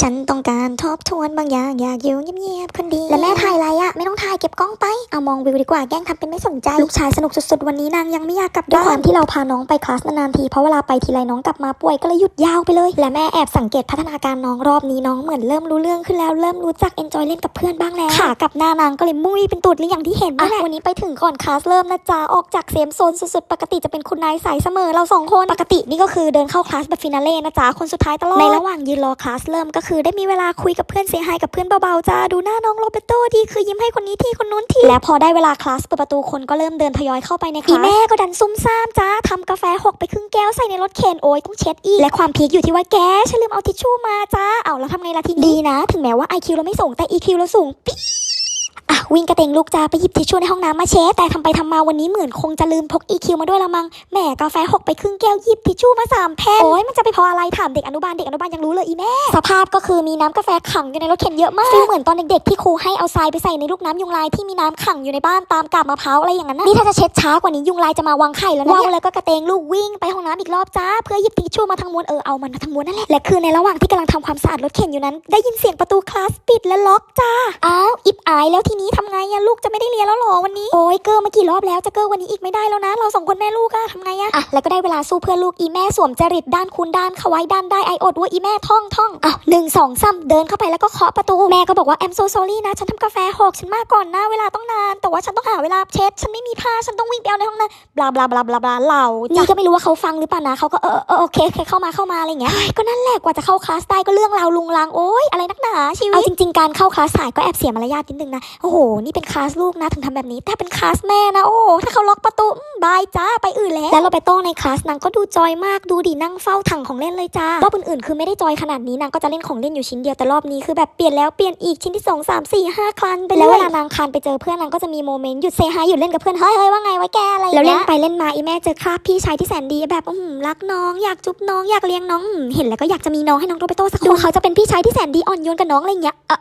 ฉันต้องการทบทวนบางอย่างอยากอยู่เงียบๆคนเดียวและแม่ไทยไรอะไม่ต้อง เก็บกล้องไป เอามองวิวดีกว่าแกล้งทำเป็นไม่สนใจลูกชายสนุกสุดๆวันนี้นางยังไม่อยากกลับด้วยความที่เราพาน้องไปคลาสนานๆทีเพราะเวลาไปทีไรน้องกลับมาป่วยก็เลยหยุดยาวไปเลย และแม่แอบสังเกตพัฒนาการน้องรอบนี้น้องเหมือนเริ่มรู้เรื่องขึ้นแล้วเริ่มรู้จักเอนจอยเล่นกับเพื่อนบ้างแล้วขากลับหน้านางก็เลยมุ้ยเป็นตูดหรืออย่างที่เห็นนั่นแหละวันนี้ไปถึงก่อนคลาสเริ่มนะจ๊ะออกจากเซมโซนสุดๆปกติจะเป็นคุณนายสายเสมอเราสองคนปกตินี่ก็คือเดินเข้าคลาสแบบฟินาเล่นะจ๊ะคนสุดท้ายตลอดในระหว่างยืนรอคลาสเริ่มก็คือได้มีเวลาคุยกับเพื่อนเสียหายกับเพื่อนเบาๆจ้าดูหน้าน้องโรเบโตดีคือยิ้มให้คนนี้ทีคนนู้นทีและพอได้เวลาคลาสเปิดประตูคนก็เริ่มเดินทยอยเข้าไปในคลาสอีแม่ก็ดันซุ่มซ่ามจ้าทำกาแฟหกไปครึ่งแก้วใส่ในรถเข็นโอ้ยต้องเช็ดอีกและความพีคอยู่ที่ว่าแกฉันลืมเอาทิชชู่มาจ้าเอาแล้วทำไงล่ะทีนี้ดีนะ ถึงแม้ว่า IQ เราไม่สูงแต่ EQ เราสูงปี๊ดอะ วิ่งกระเตงลูกจ้าไปหยิบทิชชู่ในห้องน้ำมาเช็ดแต่ทำไปทำมาวันนี้เหมือนคงจะลืมพก EQ มาด้วยละมังแหมกาแฟหกไปครึ่งแก้วหยิบทิชชู่มาสามแผ่นโอ้ยมันจะไปพออะไรถามเด็กอนุบาลเด็กอนุบาลยังรู้เลยอีแม่สภาพก็คือมีน้ำกาแฟขังอยู่ในรถเข็นเยอะมากฟีลเหมือนตอนเด็กๆที่ครูให้เอาทรายไปใส่ในลูกน้ำยุงลายที่มีน้ำขังอยู่ในบ้านตามกาบมะพร้าวอะไรอย่างนั้นนะนี่ถ้าจะเช็ดช้ากว่านี้ยุงลายจะมาวางไข่แล้วนะว้าวแล้วก็กระเตงลูกวิ่งไปห้องน้ำอีกรอบจ้าเพื่อหยิบทิชชู่มาทั้งม้วนเออเอามันมาทั้งม้วนนั่นแหละและคือในระหว่างที่กำลังทำความสะอาดรถเข็นอยู่นั้น ได้ยินเสียงประตูคลาสปิดและล็อกจ้าอ้าวอิบอายแล้วทีนี้ทำไงอะลูกจะไม่ได้เรียนแล้วหรอวันนี้ โอ้ยเกอร์มากี่รอบแล้วจะเกอร์วันนี้อีกไม่ได้แล้วนะ เราสองคนแม่ลูกอะทำไงอะอะแล้วก็ได้เวลาสู้เพื่อลูกอีแม่สวมจริตด้านคุณด้านเขาไว้ด้านได้ไออดว่าอีแม่ท่องท่องอะหนึ่งสองซ้ำเดินเข้าไปแล้วก็เคาะประตูแม่ก็บอกว่า I'm so sorry นะ ฉันทำกาแฟหกฉันมาก่อนนะเวลาต้องนาน แต่ว่าฉันต้องหาเวลาเช็ด ฉันไม่มีผ้าฉันต้องวิ่งไปเอาในห้องน้ำบลาบลาบลาบลาบลาเหล่านี่ก็ไม่รู้ว่าเขาฟังหรือเปล่านะเขาก็เออเออโอเคโอเคเข้ามาเข้ามาอะไรอย่างเงี้ยเฮ้ยก็นั่นแหละกว่าจะเข้าคลาสได้ก็เรื่องราวลุงลังโอ๊ยอะไรนักหนาชีวิตเอาจริงๆการเข้าคลาสสายก็แอบเสียมารยาทนิดนึงนะโอ้โหนี่เป็นคลาสลูกนะถึงทำแบบนี้แต่เป็นคลาสแม่นะโอ้โหถ้าเขาล็อกประตูอืมบายจ้าไปอื่นแล้วแล้วเราไปโต้ในคลาสนางก็ดูจอยมากดูดินั่งเฝ้าถังของเล่นเลยจ้ารอบอื่นๆคือไม่ได้จอยขนาดนี้นางก็จะเล่นของเล่นอยู่ชิ้นเดียวแต่รอบนี้คือแบบเปลี่ยนแล้วเปลี่ยนอีกชิ้นที่สองสามสี่ห้าคลันไปแล้วเวลานางคลานไปเจอเพื่อนนางก็จะมีโมเมนต์หยุดเซฮายหยุดเล่นกับเพื่อนเฮ้ยเฮ้ยว่าไงไว้แกอะไรแล้วเล่นไปเล่นมาอีแม่เจอคราบพี่ชายที่แสนดีแบบอืมรักน้องอยากจุ๊บน้องอยากเลี้ยงน้องอืมเห็นแล้วก็อยากจะมีน้องให้น้องโรเบโตสักคนดูเขาจะเป็นพี่ชายที่แสนดีอ่อนโยนกับน้องอะไรอย่างเงี้ยเออ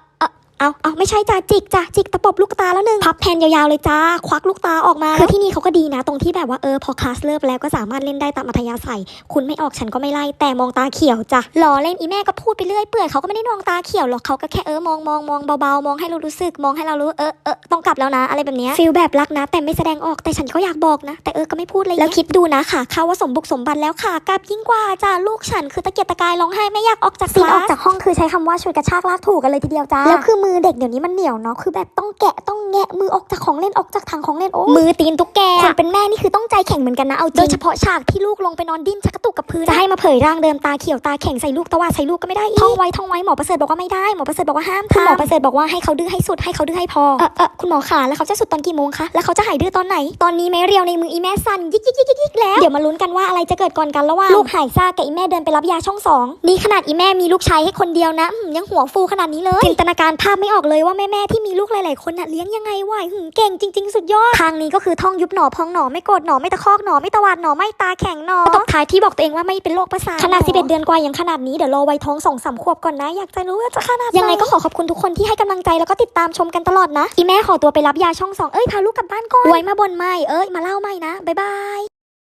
เออเอาเอาไม่ใช่จ้าจิกจ้าจิกตะปบลูกตาแล้วหนึ่งพับแผ่นยาวๆเลยจ้า ควักลูกตาออกมาคือที่นี่เขาก็ดีนะ ตรงที่แบบว่าเออพอคลาสเลิกแล้วก็สามารถเล่นได้ตามอัธยาศัย คุณไม่ออกฉันก็ไม่ไล่แต่มองตาเขียวจ้ะล้อเล่นอีแม่ก็พูดไปเรื่อยเปื่อยเขาก็ไม่ได้มองตาเขียวหรอกเขาก็แค่เออมองมองมองเบาๆมองให้เรารู้สึกมองให้เรารู้เออเออต้องกลับแล้วนะ อะไรแบบเนี้ยฟีลแบบรักนะ แต่ไม่แสดงออกแต่ฉันก็อยากบอกนะ แต่เออก็ไม่พูดเลยแล้วคิดดูนะค่ะเขาว่าสมบุกสมบันแล้วค่ะกลับยิ่งกว่าจ้าลูกฉันคือตะเกียกตะกายร้องไห้ไม่อยากออกจากซีนออกจากห้องคือใช้คำว่าช่วยกระชากลากถูกกันเลยทีเดียวจ้าแล้วคือมือเด็กเดี๋ยวนี้มันเหนียวเนาะคือแบบต้องแกะต้องแงะมือออกจากของเล่นออกจากถังของเล่นโอ้มือตีนตุ๊กแกคนเป็นแม่นี่คือต้องใจแข็งเหมือนกันนะเอาจริงโดยเฉพาะฉากที่ลูกลงไปนอนดิ้นชักกระตุกกับพื้นจะให้มาเผยร่างเดิมตาเขียวตาแข็งใส่ลูกตะวาดใส่ลูกก็ไม่ได้อีกท่องไว้ท่องไว้หมอประเสริฐบอกว่าไม่ได้หมอประเสริฐบอกว่าห้ามทำหมอประเสริฐบอกว่าให้เขาดื้อให้สุดให้เขาดื้อให้พอเออเออคุณหมอขาแล้วเขาจะสุดตอนกี่โมงคะแล้วเขาจะหายดื้อตอนไหน ตอนนี้แม่เรียวในมืออีแม่สั่นยิกยิกยิกยิกยิกแล้วเดี๋ยวมาลุ้นกันว่าอะไรจะเกิดก่อนกันระหว่างลูกหายซ่ากับอีแม่เดินไปรับยาช่องสองนี่ขนาดอีแม่มีลูกชายให้คนเดียวนะอืมยังหัวฟูขนาดนี้เลยจินตนาการภาพไม่ออกเลยว่าแม่แม่ๆที่มีลูกหลาย ๆ คนน่ะเลี้ยงยังไงวะหืมเก่งจริง ๆ สุดยอด ทางนี้ก็คือท่องยุบหนอพองหนอไม่โกรธหนอไม่ตะคอกหนอไม่ตะวาดหนอไม่ตาแข็งหนอตบท้ายที่บอกตัวเองว่าไม่เป็นโรคประสาทขนาด11เดือนกว่ายังขนาดนี้เดี๋ยวรอวัยท้องสองสามขวบก่อนนะอยากจะรู้ว่าจะขนาดไหนยังไงก็ขอขอบคุณทุกคนที่ให้กำลังใจแล้วก็ติดตามชมกันตลอดนะอีแม่ขอตัวไปรับยาช่องสองเอ้ยพาลูกกลับบ้านก่อนไว้มาบนไม่เอ้ยมาเล่าไม่นะบ๊ายบาย